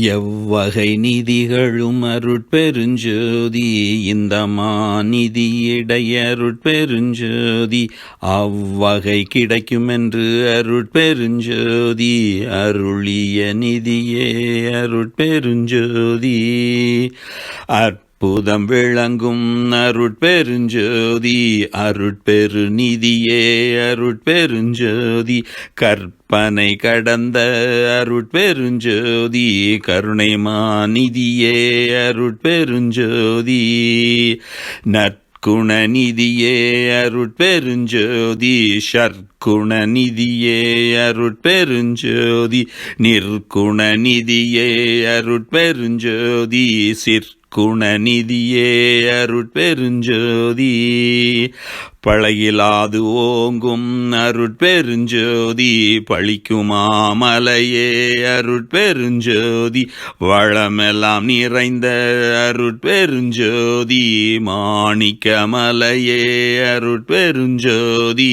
எவ்வகை நிதிகளும் அருட்பெருஞ்சோதி இந்த மாநிதியிடையருட்பெருஞ்சோதி அவ்வகை கிடைக்கும் என்று அருட்பெருஞ்சோதி அருளிய நிதியே அருட்பெருஞ்சோதி. அற்புதம் விளங்கும் அருட்பெருஞ்சோதி அருட்பெரு நிதியே அருட்பெருஞ்சோதி. கற்பனை கடந்த அருட்பெருஞ்சோதி கருணை மாநிதியே அருட்பெருஞ்சோதி. நற்குணநிதியே அருட்பெருஞ்சோதி. ஷற்குணநிதியே அருட்பெருஞ்சோதி. நிற்குணநிதியே அருட்பெருஞ்சோதி. சிற் குணநிதியே அருட்பெருஞ்சோதி. பழகிலாது ஓங்கும் அருட்பெருஞ்சோதி. பழிக்குமாமலையே அருட்பெருஞ்சோதி. வளமெல்லாம் நிறைந்த அருட்பெருஞ்சோதி. மாணிக்கமலையே அருட்பெருஞ்சோதி.